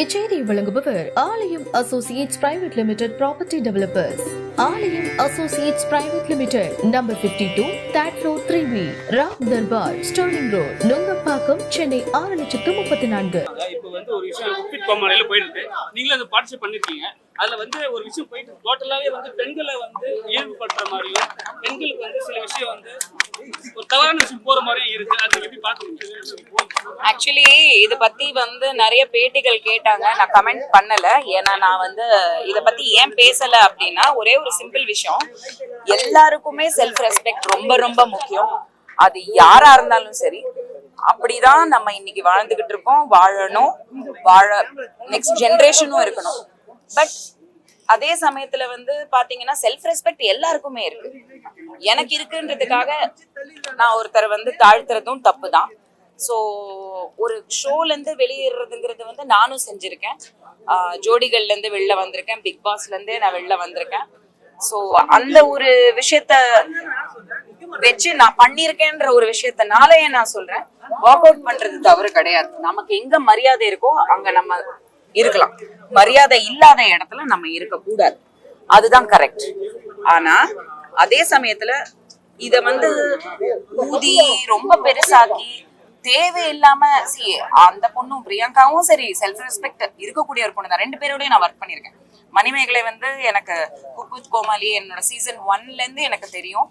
இச்செய்தி வழங்குபவர் Alayam associates private limited property developers. Alayam associates private limited number 52 two that road three B rock Darbar Sterling road Nungambakkam Chennai ஆறு லட்சத்து முப்பத்தி நான்கு. இப்போ வந்து ஒரு விஷயம் குப்பிட் கோமாளியில் போயிட்டு இருக்கு நீங்களும் அதை பார்ட்டிசிபேட் பண்ணிருக்கீங்க. அதுல வந்து ஒரு விஷயம் போயிட்டு டோட்டலாவே வந்து பெண்களை வந்து இயல்புப்படுற மாதிரியும் பெண்களுக்கு வந்து சில விஷயம் வந்து ஒரு தவறான விஷயம் போற மாதிரியும் இருக்கு. அதை எப்படி பாத்துக்கீங்க ஆக்சுவலி இது பத்தி வந்து நிறைய பேட்டிகள் கேட்டாங்க. நான் கமெண்ட் பண்ணல. ஏன்னா நான் வந்து இத பத்தி ஏன் பேசல அப்படின்னா ஒரே ஒரு சிம்பிள் விஷயம். எல்லாருக்குமே செல்ஃப் ரெஸ்பெக்ட் ரொம்ப ரொம்ப முக்கியம். அது யாரா இருந்தாலும் சரி அப்படிதான் நம்ம இன்னைக்கு வாழ்ந்துகிட்டு இருக்கோம் வாழணும் வாழ நெக்ஸ்ட் ஜெனரேஷனும் இருக்கணும். பட் அதே சமயத்துல வந்து பாத்தீங்கன்னா செல்ஃப் ரெஸ்பெக்ட் எல்லாருக்குமே இருக்கு. எனக்கு இருக்குன்றதுக்காக நான் ஒருத்தரை வந்து தாழ்த்துறதும் தப்பு தான் ஸோ ஒரு ஷோலேருந்து வெளியேறதுங்கிறது வந்து நானும் செஞ்சுருக்கேன். ஜோடிகள்ல ஜோடிகள்லேருந்து வெளில வந்திருக்கேன் பிக் பாஸ்லேருந்தே நான் வெளில வந்திருக்கேன். ஸோ அந்த ஒரு விஷயத்த வச்சு நான் பண்ணிருக்கேன்ற ஒரு விஷயத்தனாலயே நான் சொல்றேன். வாக் அவுட் பண்றது தவறு கிடையாது. நமக்கு எங்க மரியாதை இருக்கோ அங்க நம்ம இருக்கலாம். மரியாதை இல்லாத இடத்துல நம்ம இருக்க கூடாது அதுதான் கரெக்ட் ஆனா அதே சமயத்துல இத வந்து ஊதி ரொம்ப பெருசாக்கி தேவையில்லாம சி அந்த பொண்ணும் பிரியங்காவும் சரி செல்ஃப் ரெஸ்பெக்ட் இருக்கக்கூடிய ஒரு பொண்ணு தான் ரெண்டு பேரோடய நான் ஒர்க் பண்ணியிருக்கேன். மணிமேகலை வந்து எனக்கு குக் வித் கோமாளி என்னோட சீசன் ஒன்ல இருந்து எனக்கு தெரியும்.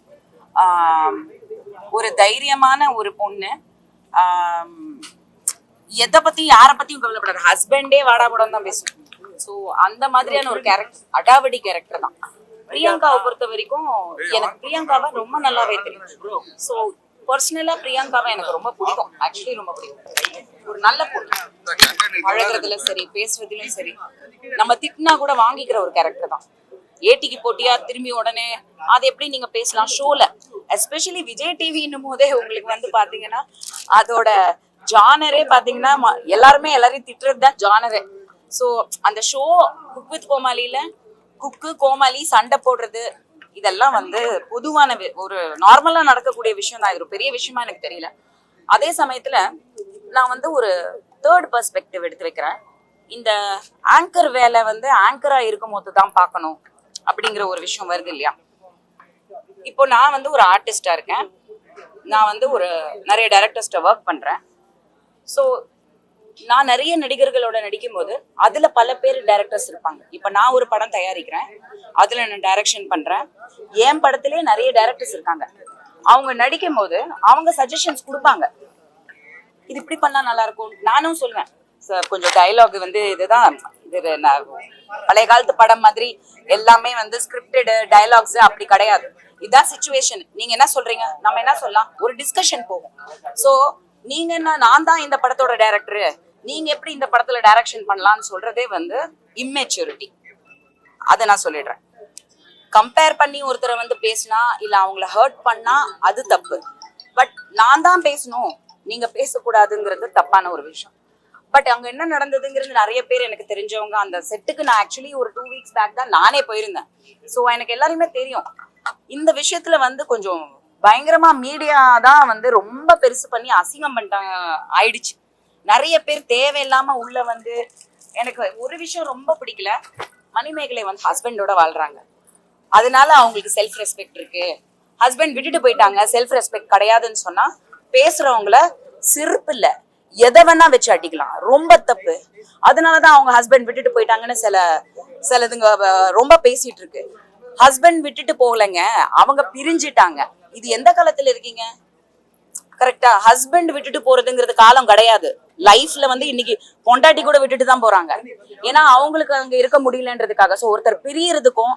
ஒரு தைரியமான ஒரு பொண்ணு. எதை பத்தி யார பத்தியும் கவலைப்படாது. ஹஸ்பண்டே வாடா படம் தான் பேசும் ஸோ அந்த மாதிரியான ஒரு கேரக்டர் அடாவடி கேரக்டர் தான். பிரியங்காவை பொறுத்த வரைக்கும் எனக்கு பிரியங்காவை ரொம்ப நல்லாவே தெரியும். ஸோ பர்சனலா பிரியங்காவை எனக்கு ரொம்ப பிடிக்கும். ஆக்சுவலி ரொம்ப பிடிக்கும். ஒரு நல்ல பொண்ணு. பழகுறதுல சரி பேசுறதுலயும் சரி நம்ம திட்டினா கூட வாங்கிக்கிற ஒரு கேரக்டர் தான். ஏட்டிக்கு போட்டியா? திரும்பி உடனே அது எப்படி நீங்க பேசலாம்? ஷோல எஸ்பெஷலி விஜய் டிவின்னும் போதே உங்களுக்கு வந்து பாத்தீங்கன்னா அதோட ஜானரே பாத்தீங்கன்னா ம- எல்லாருமே எல்லாரையும் திட்டுறது தான் ஜானரே ஸோ அந்த ஷோ குக் வித் கோமாளியில குக்கு கோமாளி சண்டை போடுறது இதெல்லாம் வந்து பொதுவான ஒரு நார்மலா நடக்கக்கூடிய விஷயம் தான். இது ஒரு பெரிய விஷயமா எனக்கு தெரியல. அதே சமயத்துல நான் வந்து ஒரு தேர்ட் பர்ஸ்பெக்டிவ் எடுத்து வைக்கிறேன். இந்த ஆங்கர் வேலை வந்து ஆங்கரா இருக்கும் போது தான் பார்க்கணும். அப்படிங்கிற ஒரு விஷயம் வருது இல்லையா? இப்போ நான் வந்து ஒரு ஆர்டிஸ்டா இருக்கேன். நான் வந்து ஒரு நிறைய டைரக்டர்ஸ்ட ஒர்க் பண்றேன். ஸோ நான் நிறைய நடிகர்களோட நடிக்கும்போது அதுல பல பேர் டைரக்டர்ஸ் இருப்பாங்க. இப்போ நான் ஒரு படம் தயாரிக்கிறேன். அதுல நான் டைரக்ஷன் பண்றேன். என் படத்திலே நிறைய டைரக்டர்ஸ் இருக்காங்க. அவங்க நடிக்கும் போது அவங்க சஜஷன்ஸ் கொடுப்பாங்க. இது இப்படி பண்ணா நல்லா இருக்கும் நானும் சொல்லுவேன் சார் கொஞ்சம் டைலாக் வந்து இதுதான். பழைய காலத்து படம் மாதிரி எல்லாமே வந்து ஸ்கிரிப்டடு டயலாக்ஸ் அப்படி கிடையாது. இதான் சுச்சுவேஷன் நீங்க என்ன சொல்றீங்க? நம்ம என்ன சொல்லலாம்? ஒரு டிஸ்கஷன் போகும். சோ நீங்க என்ன நான் தான் இந்த படத்தோட டைரக்டரு நீங்க எப்படி இந்த படத்துல டைரக்ஷன் பண்ணலாம்னு சொல்றதே வந்து இம்மெச்சூரிட்டி அதை நான் சொல்லிடுறேன். கம்பேர் பண்ணி ஒருத்தரை வந்து பேசினா இல்ல அவங்கள ஹர்ட் பண்ணா அது தப்பு. பட் நான் தான் பேசணும். நீங்க பேசக்கூடாதுங்கிறது தப்பான ஒரு விஷயம். பட் அங்க என்ன நடந்ததுங்கிறது நிறைய பேர் எனக்கு தெரிஞ்சவங்க அந்த செட்டுக்கு நான் ஆக்சுவலி ஒரு டூ வீக்ஸ் பேக் தான் நானே போயிருந்தேன். ஸோ எனக்கு எல்லாருமே தெரியும். இந்த விஷயத்துல வந்து கொஞ்சம் பயங்கரமா மீடியா தான் வந்து ரொம்ப பெருசு பண்ணி அசிங்கம் பண்ணிட்டாங்க ஆயிடுச்சு. நிறைய பேர் தேவையில்லாம உள்ள வந்து எனக்கு ஒரு விஷயம் ரொம்ப பிடிக்கல. மணிமேகலை வந்து ஹஸ்பண்டோட வாழ்றாங்க. அதனால அவங்களுக்கு செல்ஃப் ரெஸ்பெக்ட் இருக்கு. ஹஸ்பண்ட் விட்டுட்டு போயிட்டாங்க. செல்ஃப் ரெஸ்பெக்ட் கிடையாதுன்னு சொன்னா பேசுறவங்கள சிரிப்பு இல்லை. எதை வேணா வச்சு அடிக்கலாம். ரொம்ப தப்பு. அதனாலதான் அவங்க ஹஸ்பண்ட் விட்டுட்டு போயிட்டாங்கன்னு சில சிலதுங்க ரொம்ப பேசிட்டு இருக்கு ஹஸ்பண்ட் விட்டுட்டு போகலைங்க. அவங்க பிரிஞ்சிட்டாங்க. இது எந்த காலத்துல இருக்கீங்க? கரெக்டா ஹஸ்பண்ட் விட்டுட்டு போறதுங்கிறது காலம் கிடையாது. லைஃப்ல வந்து இன்னைக்கு பொண்டாட்டி கூட விட்டுட்டு தான் போறாங்க. ஏன்னா அவங்களுக்கு அங்க இருக்க முடியலன்றதுக்காக. சோ ஒருத்தர் பிரியறதுக்கும்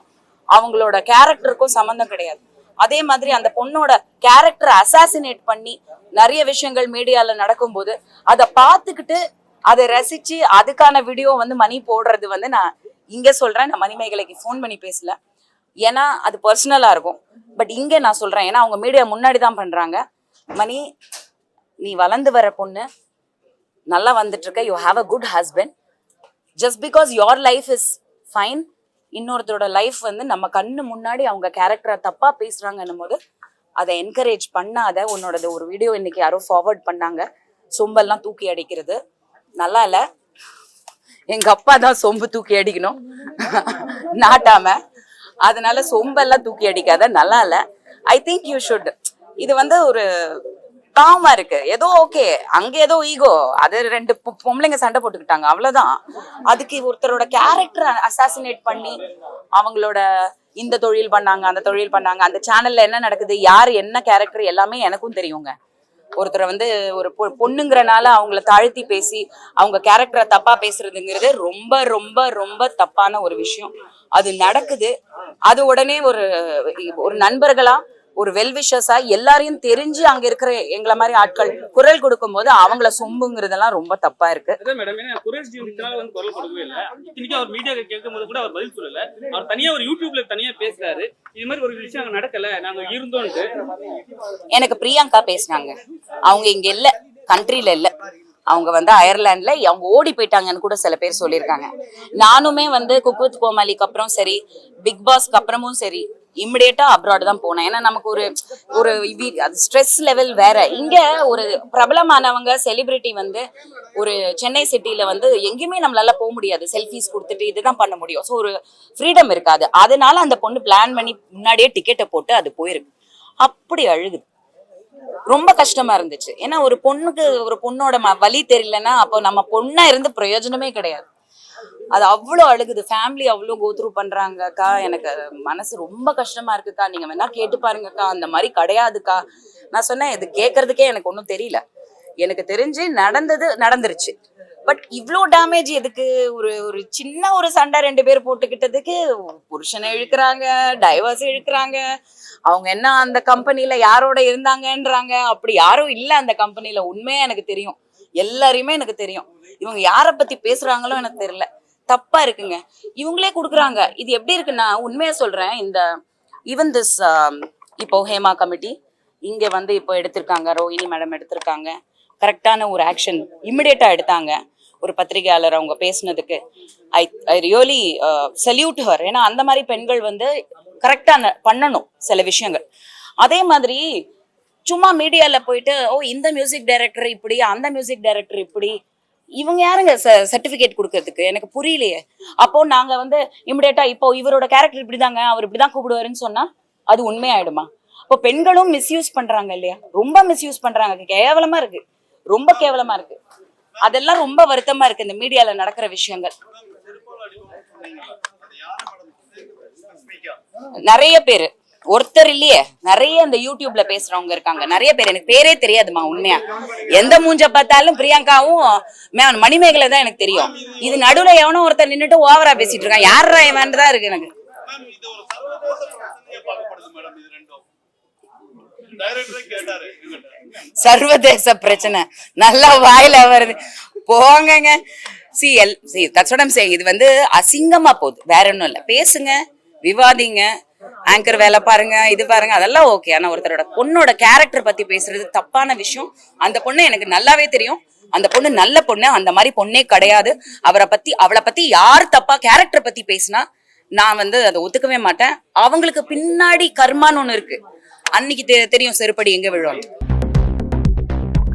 அவங்களோட கேரக்டருக்கும் சம்மந்தம் கிடையாது. அதே மாதிரி அந்த பொண்ணோட கேரக்டர் அசாசினேட் பண்ணி நிறைய விஷயங்கள் மீடியால நடக்கும்போது அதை பார்த்துக்கிட்டு அதை ரசிச்சு அதுக்கான வீடியோ வந்து மணி போடுறது வந்து நான் இங்க சொல்றேன். நான் மணிமேகலைக்கு ஃபோன் பண்ணி பேசல. ஏன்னா அது பர்சனலா இருக்கும். பட் இங்க நான் சொல்றேன். ஏன்னா அவங்க மீடியா முன்னாடி தான் பண்றாங்க. மணி நீ வளர்ந்து வர பொண்ணு நல்லா வந்துட்டு இருக்க. You have a good husband just because your life is fine இன்னொருத்தரோட லைஃப் வந்து நம்ம கண்ணு முன்னாடி அவங்க கேரக்டரை தப்பா பேசுறாங்கன்னும் போது அதை என்கரேஜ் பண்ணாத உன்னோடது ஒரு வீடியோ இன்னைக்கு யாரோ ஃபார்வர்ட் பண்ணாங்க. சொம்பெல்லாம் தூக்கி அடிக்கிறது. நல்லா இல்லை? எங்க அப்பா தான் சொம்பு தூக்கி அடிக்கணும். நாட்டாம அதனால சொம்பெல்லாம் தூக்கி அடிக்காத. நல்லா இல்ல? ஐ திங்க் யூ ஷுட் இது வந்து ஒரு காமா இருக்கு. ஏதோ ஓகே அங்க ஏதோ ஈகோ அது ரெண்டு பொம்பளைங்க சண்டை போட்டுக்கிட்டாங்க. அவ்வளவுதான். அதுக்கு ஒருத்தரோட கேரக்டர் அசாசினேட் பண்ணி அவங்களோட இந்த தொழில் பண்ணாங்க அந்த தொழில் பண்ணாங்க. அந்த சேனல்ல என்ன நடக்குது? யார் என்ன கேரக்டர் எல்லாமே எனக்கும் தெரியுங்க. ஒருத்தரை வந்து ஒரு பொ- பொண்ணுங்கிறனால அவங்கள தாழ்த்தி பேசி அவங்க கேரக்டரை தப்பா பேசுறதுங்கிறது ரொம்ப ரொம்ப ரொம்ப தப்பான ஒரு விஷயம். அது நடக்குது. அது உடனே ஒரு ஒரு நண்பர்களா ஒரு வெல்விஷஸா எல்லாரையும் தெரிஞ்சு அங்க இருக்கிற எங்களை மாதிரி ஆட்கள் குரல் கொடுக்கும்போது அவங்கள சொம்புங்கிறதெல்லாம் ரொம்ப தப்பா இருக்கு. மேடம் வந்து குரல் கொடுக்கவே இல்லை. அவர் மீடியா கேட்கும் போது கூட அவர் பதில் சொல்லல. அவர் தனியா ஒரு யூடியூப்ல தனியா பேசுறாரு. இது மாதிரி ஒரு விஷயம் அங்க நடக்கல. நாங்க எனக்கு பிரியங்கா பேசினாங்க. அவங்க இங்க இல்ல. கண்ட்ரில இல்ல. அவங்க வந்து அயர்லாண்டில் அவங்க ஓடி போயிட்டாங்கன்னு கூட சில பேர் சொல்லியிருக்காங்க. நானுமே வந்து குக்வித் கோமாளிக்கு அப்புறம் சரி பிக் பாஸ்க்கு அப்புறமும் சரி இமிடியேட்டா அப்ராட் தான் போனேன். ஏன்னா நமக்கு ஒரு ஒரு அது ஸ்ட்ரெஸ் லெவல் வேற. இங்க ஒரு பிரபலமானவங்க செலிபிரிட்டி வந்து ஒரு சென்னை சிட்டியில வந்து எங்கேயுமே நம்மளால போக முடியாது. செல்ஃபிஸ் கொடுத்துட்டு இதுதான் பண்ண முடியும். ஸோ ஒரு ஃப்ரீடம் இருக்காது. அதனால அந்த பொண்ணு பிளான் பண்ணி முன்னாடியே டிக்கெட்டை போட்டு அது போயிருக்கு. அப்படி அழுகுது. ரொம்ப கஷ்டமா இருந்துச்சு. ஏன்னா ஒரு பொண்ணுக்கு ஒரு பொண்ணோட வழி வலி தெரியலன்னா அப்போ நம்ம பொண்ணா இருந்து பிரயோஜனமே கிடையாது. அது அவ்வளோ அழுகுது. ஃபேமிலி அவ்வளோ கோத்ரூ பண்றாங்கக்கா. எனக்கு மனசு ரொம்ப கஷ்டமா இருக்குக்கா. நீங்க வேணா கேட்டு பாருங்கக்கா. அந்த மாதிரி கிடையாதுக்கா. நான் சொன்னேன் இது கேட்கறதுக்கே எனக்கு ஒன்றும் தெரியல. எனக்கு தெரிஞ்சு நடந்தது நடந்துருச்சு. பட் இவ்வளோ டேமேஜ் எதுக்கு? ஒரு ஒரு சின்ன ஒரு சண்டை ரெண்டு பேர் போட்டுக்கிட்டதுக்கு புருஷனை இழுக்கிறாங்க டைவர்ஸ் இழுக்கிறாங்க. அவங்க என்ன அந்த கம்பெனியில யாரோட இருந்தாங்கன்றாங்க? அப்படி யாரும் இல்லை அந்த கம்பெனியில உண்மையா எனக்கு தெரியும். எல்லாரையுமே எனக்கு தெரியும். இவங்க யாரை பத்தி பேசுறாங்களோ எனக்கு தெரியல. தப்பா இருக்குங்க. இவங்களே கொடுக்குறாங்க. இது எப்படி இருக்குன்னா உண்மையா சொல்றேன். இந்த ஈவன் திஸ் um, இப்போ ஹேமா கமிட்டி இங்க வந்து இப்போ எடுத்திருக்காங்க. ரோஹிணி மேடம் எடுத்திருக்காங்க. கரெக்டான ஒரு ஆக்ஷன் இமிடியேட்டா எடுத்தாங்க. ஒரு பத்திரிகையாளர் அவங்க பேசுனதுக்கு. I I really salute her ஏன்னா அந்த மாதிரி பெண்கள் வந்து கரெக்டாக பண்ணணும் சில விஷயங்கள். அதே மாதிரி சும்மா மீடியால போயிட்டு ஓ இந்த மியூசிக் டைரக்டர் இப்படி அந்த மியூசிக் டைரக்டர் இப்படி. இவங்க யாருங்க சர்டிபிகேட் கொடுக்கறதுக்கு? எனக்கு புரியலையே. அப்போ நாங்க வந்து இமிடியேட்டா இப்போ இவரோட கேரக்டர் இப்படிதாங்க அவர் இப்படிதான் கூப்பிடுவாருன்னு சொன்னா அது உண்மையாயிடுமா? அப்போ பெண்களும் மிஸ்யூஸ் பண்றாங்க இல்லையா? ரொம்ப மிஸ்யூஸ் பண்றாங்க. கேவலமா இருக்கு. ரொம்ப கேவலமா இருக்கு. அதெல்லாம் ரொம்ப வருத்தமா இருக்கு இந்த மீடியால நடக்கிற விஷயங்கள். நிறைய பேரு. ஒருத்தர் இல்லையே. நிறைய இந்த யூடியூப்ல பேசுறவங்க இருக்காங்க. நிறைய பேர். எனக்கு பேரே தெரியாதுமா உண்மையா. எந்த மூஞ்ச பார்த்தாலும் பிரியங்காவும் மணிமேகலை தான் எனக்கு தெரியும். இது நடுவுல எவனோ ஒருத்தர் நின்னுட்டு ஓவரா பேசிட்டு இருக்கான். யாரா இவன் தான் இருக்கு எனக்கு. சர்வதேச பிரச்சனை. நல்லா வாயில வருது. போங்கங்க. சி எல் சி தட்ஸ் இது வந்து அசிங்கமா போகுது. வேற ஒன்றும் இல்ல. பேசுங்க. விவாதிங்க. ஆங்கர் வேலை பாருங்க. இது பாருங்க. அதெல்லாம் ஓகே ஆனா ஒருத்தரோட பொண்ணோட கேரக்டர் பத்தி பேசுறது தப்பான விஷயம். அந்த பொண்ணு எனக்கு நல்லாவே தெரியும். அந்த பொண்ணு நல்ல பொண்ணு. அந்த மாதிரி பொண்ணே கிடையாது. அவரை பத்தி அவளை பத்தி யார் தப்பா கேரக்டர் பத்தி பேசினா நான் வந்து அதை ஒத்துக்கவே மாட்டேன். அவங்களுக்கு பின்னாடி கர்மான்னு ஒண்ணு இருக்கு. அன்னைக்கு தெ- தெரியும் செருப்படி எங்க விழும்?